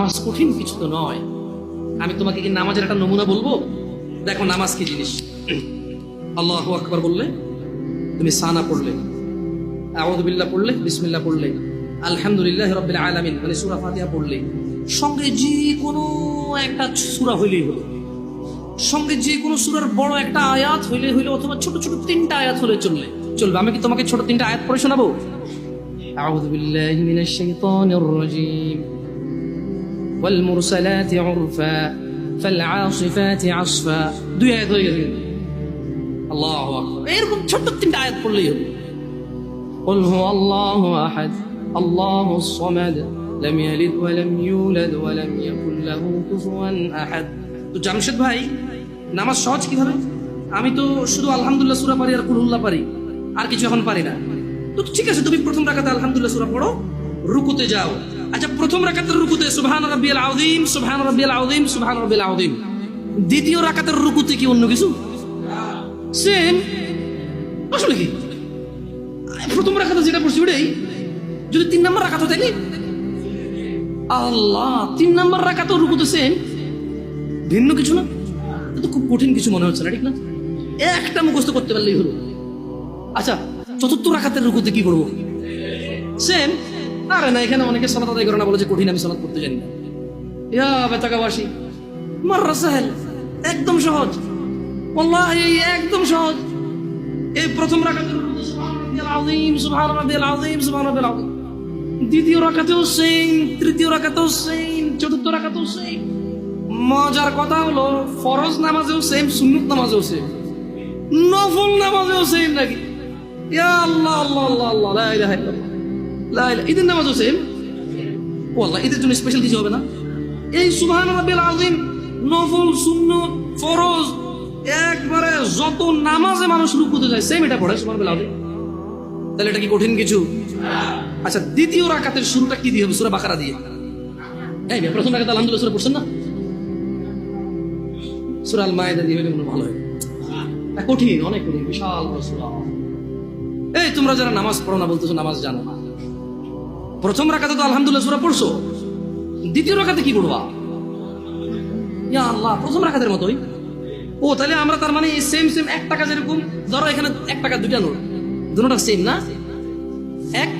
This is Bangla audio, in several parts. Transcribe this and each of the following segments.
নামাজ কঠিন কিছু তো নয়। আমি তোমাকে কি নামাজের একটা নমুনা বলব? দেখো, নামাজ কি জিনিস? আল্লাহ আকবার বললে, তুমি সানা পড়লে আউদুবিল্লাহ পড়লে বিসমিল্লা পড়লে, আলহামদুলিল্লাহ রব্বিল আলামিন মানে সূরা ফাতিহা পড়লে, সঙ্গে যে কোনো একটা সূরা হইলেই হলো। সঙ্গে যে কোনো সুরার বড় একটা আয়াত হইলে হইলে, অথবা ছোট ছোট তিনটা আয়াত হলে চললে। চলবে, আমি কি তোমাকে ছোট তিনটা আয়াত পড়ে শোনাবো? আউযু والمرسلات عرفا فالعاصفات عصفا দুই আয়াত হয়ে গেছে আল্লাহ আকবার এরকম ছোট্ট তিনটা আয়াত পড়লেই হবে قل هو الله احد الله الصمد لم يلد ولم يولد ولم يكن له كفوا احد তো জামশেদ ভাই নামাজ সহজ কিভাবে আমি তো শুধু আলহামদুলিল্লাহ সূরা পারি আর কুলহুল্লাহ পারি আর কিছু এখন পারি না তো ঠিক আছে তুমি প্রথম রাকাতে আলহামদুলিল্লাহ সূরা পড়ো রুকুতে যাও আচ্ছা প্রথম রাকাতের রুকুতে সুবহান রাব্বিয়াল আযীম, সুবহান রাব্বিয়াল আযীম, সুবহান রাব্বিয়াল আযীম। দ্বিতীয় রাকাতের রুকুতে কি অন্য কিছু? সেম আসলে কি? প্রথম রাখাতে যেটা পড়ছি ওটাই। যদি তিন নম্বর রাখাতো তাইলে? আল্লাহ, তিন নম্বর রাখাতো রুকুতে সেম ভিন্ন কিছু না? তো খুব কঠিন কিছু মনে হচ্ছে না, ঠিক না? একটা মুখস্থ করতে পারলেই হলো। আচ্ছা চতুর্থ রাখাতের রুকুতে কি করব সেম আরে না এখানে অনেকে সালাত আদায় করে না, বলে যে কঠিন, আমি সালাত করতে জানি না। ইয়া বেতাকাবাসী মাররা সাহেল, একদম সহজ। ওয়াল্লাহি, একদম সহজ। এই প্রথম সুবহানাল্লাহিল আযীম সুবহানাল্লাহিল আযীম সুবহানাল্লাহিল আযীম। দ্বিতীয় রাকাতেও সেম তৃতীয় রাকাতেও সেম চতুর্থ রাকাতেও সেম মজার কথা হলো, ফরজ নামাজেও সেম সুন্নত নামাজেও সেম নফল নামাজেও সেম নাকি? ইয়া আল্লাহ আল্লাহ আল্লাহ আল্লাহ, লা ইলাহা ইল্লাল্লাহ। ঈদের নামাজও সেম ও আল্লাহ ঈদের জন্য স্পেশাল কিছু হবে না? এই সুবহান রাব্বিল আযীম নফল, সুন্নত, ফরজ, একবারে যত নামাজে মানুষ রুকুতে যায় সেম এটা পড়ে সুবহান রাব্বিল তাহলে এটা কি কঠিন কিছু? আচ্ছা দ্বিতীয় রাকাতের শুরুটা কি দিয়ে হবে? সূরা বাকারা দিয়ে। এই প্রথম রাকাতে আলহামদুলিল্লাহ সূরা পড়ছেন না? সূরা আল মায়েদা দিয়ে হলে ভালো হয়। কঠিন, অনেক কঠিন, বিশাল বড় এই, তোমরা যারা নামাজ পড়ো না, বলতেছো নামাজ জানো। না প্রথম রাকাতে তো আলহামদুলিল্লাহ সূরা পড়ছো। দ্বিতীয় রাকাতে কি পড়বা? ইয়া আল্লাহ, প্রথম রাকাতের মতোই। ও, তাহলে আমরা তার মানে সেম সেম এক টাকা যেরকম, ধরো এখানে এক টাকা দুইটা নোট। দুটোটা সেম না? এক,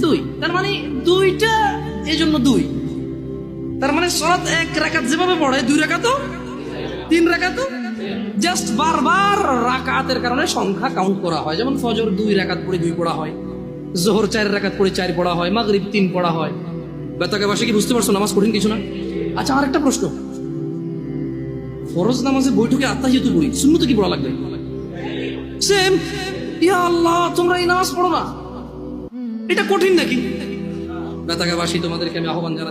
দুই। তার মানে দুইটা এই জন্য দুই। তার মানে সৎ এক রাকাত যেভাবে পড়ে, দুই রাকাতও, তিন রাকাতও জাস্ট বারবার রাকাতের কারণে সংখ্যা কাউন্ট করা হয়। যেমন ফজর দুই রাকাত পড়ে, দুই পড়া হয়। জোহর চার রাখাত পড়ে চার পড়া হয়, মাগরিব তিন পড়া হয়। বেতাকে বাসে কি বুঝতে পারছ? নামাজ কঠিন কিছু না? আচ্ছা আর একটা প্রশ্ন। ফরজ নামাজের বৈঠকে আত্মা যেহেতু পড়ি শূন্য কি পড়া লাগবে? সেম ইয়া আল্লাহ, তোমরা এই নামাজ পড়ো না। এটা কঠিন নাকি? বেতাকে বাসি তোমাদেরকে আমি আহ্বান জানাই